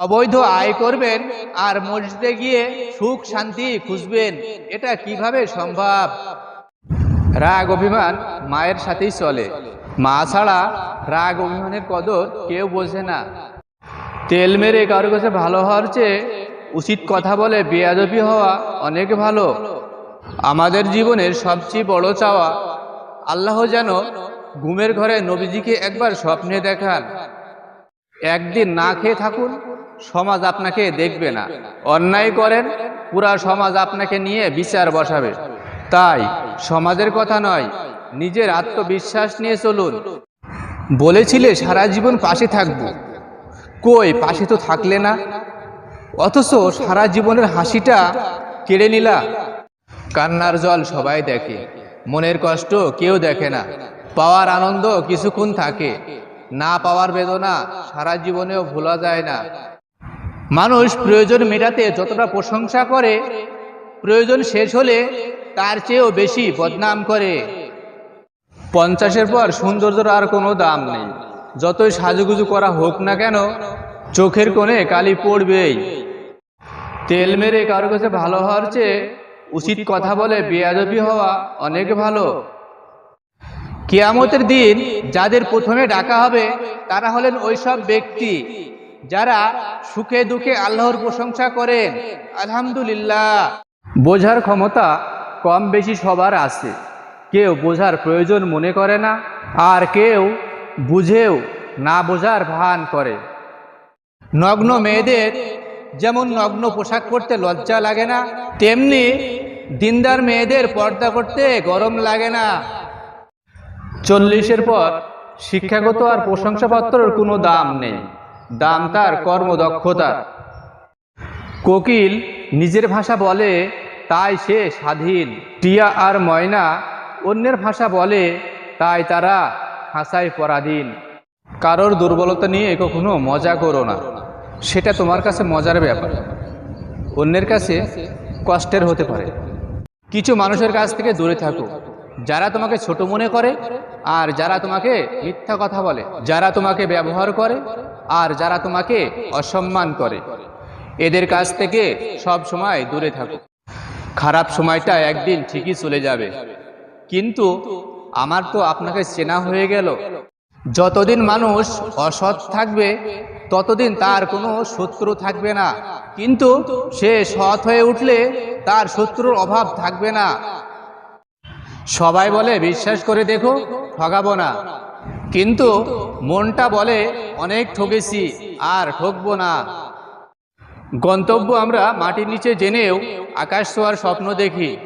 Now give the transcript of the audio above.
অবৈধ আয় করবেন আর মসজিদে গিয়ে সুখ শান্তি খুঁজবেন, এটা কীভাবে সম্ভব? রাগ অভিমান মায়ের সাথেই চলে। মা ছাড়া রাগ অভিমানের কদর কেউ বোঝে না। তেল মেরে কারোর কাছে ভালো হওয়ার চেয়ে উচিত কথা বলে বেয়াদবি হওয়া অনেক ভালো। আমাদের জীবনের সবচেয়ে বড় চাওয়া, আল্লাহ যেন ঘুমের ঘরে নবীজিকে একবার স্বপ্নে দেখান। একদিন না খেয়ে থাকুন সমাজ আপনাকে দেখবে না। অন্যায় করেন, পুরা সমাজ আপনাকে নিয়ে বিচার বসাবে। তাই সমাজের কথা নয়, নিজের আত্মবিশ্বাস নিয়ে চলুন। বলেছিলে সারা জীবন পাশে থাকব। কই পাশে তো থাকলে না? অথচ সারা জীবনের হাসিটা কেড়ে নিলা। কান্নার জল সবাই দেখে, মনের কষ্ট কেউ দেখে না। পাওয়ার আনন্দ কিছুক্ষণ থাকে, না পাওয়ার বেদনা সারা জীবনেও ভোলা যায় না। মানুষ প্রয়োজন মেটাতে যতটা প্রশংসা করে, প্রয়োজন শেষ হলে তার চেয়েও বেশি বদনাম করে। পঞ্চাশের পর সৌন্দর্যের আর কোনো দাম নেই। যতই সাজুগুজু করা হোক না কেন, চোখের কোণে কালি পড়বেই। তেল মেরে কারও কাছে ভালো হওয়ার চেয়ে উচিত কথা বলে বেয়াদবি হওয়া অনেক ভালো। কেয়ামতের দিন যাদের প্রথমে ডাকা হবে, তারা হলেন ওইসব ব্যক্তি। যারা সুখে দুঃখে আল্লাহর প্রশংসা করেন, আলহামদুলিল্লাহ। বোঝার ক্ষমতা কম বেশি সবার আছে। কেউ বোঝার প্রয়োজন মনে করে না, আর কেউ বুঝেও না বোঝার ভান করে। নগ্ন মেয়েদের যেমন নগ্ন পোশাক পরতে লজ্জা লাগে না, তেমনি দিনদার মেয়েদের পর্দা করতে গরম লাগে না। চল্লিশের পর শিক্ষাগত আর প্রশংসাপত্রের কোনো দাম নেই। দাম তার কর্মদক্ষতার কোকিল নিজের ভাষা বলে, তাই সে স্বাধীন। টিয়া আর ময়না অন্যের ভাষা বলে, তাই তারা হাসায় পরাধীন। কারোর দুর্বলতা নিয়ে কখনো মজা করো না। সেটা তোমার কাছে মজার ব্যাপার। অন্যের কাছে কষ্টের হতে পারে। কিছু মানুষের কাছ থেকে দূরে থাকো। যারা তোমাকে ছোট মনে করে আর যারা তোমাকে মিথ্যা কথা বলে, যারা তোমাকে ব্যবহার করে আর যারা তোমাকে অসম্মান করে। এদের কাছ থেকে সব সময় দূরে থাকো। খারাপ সময়টা একদিন ঠিকই চলে যাবে। কিন্তু আমার তো আপনাকে চেনা হয়ে গেল। যতদিন মানুষ অসৎ থাকবে, ততদিন তার কোনো শত্রু থাকবে না। কিন্তু সে সৎ হয়ে উঠলে তার শত্রুর অভাব থাকবে না। সবাই বলে, বিশ্বাস করে দেখো, ঠগাবো না। কিন্তু মনটা বলে, অনেক ঠকেছি আর ঠকবো না। গন্তব্য আমরা মাটির নিচে জেনেও আকাশ ছোঁয়ার স্বপ্ন দেখি।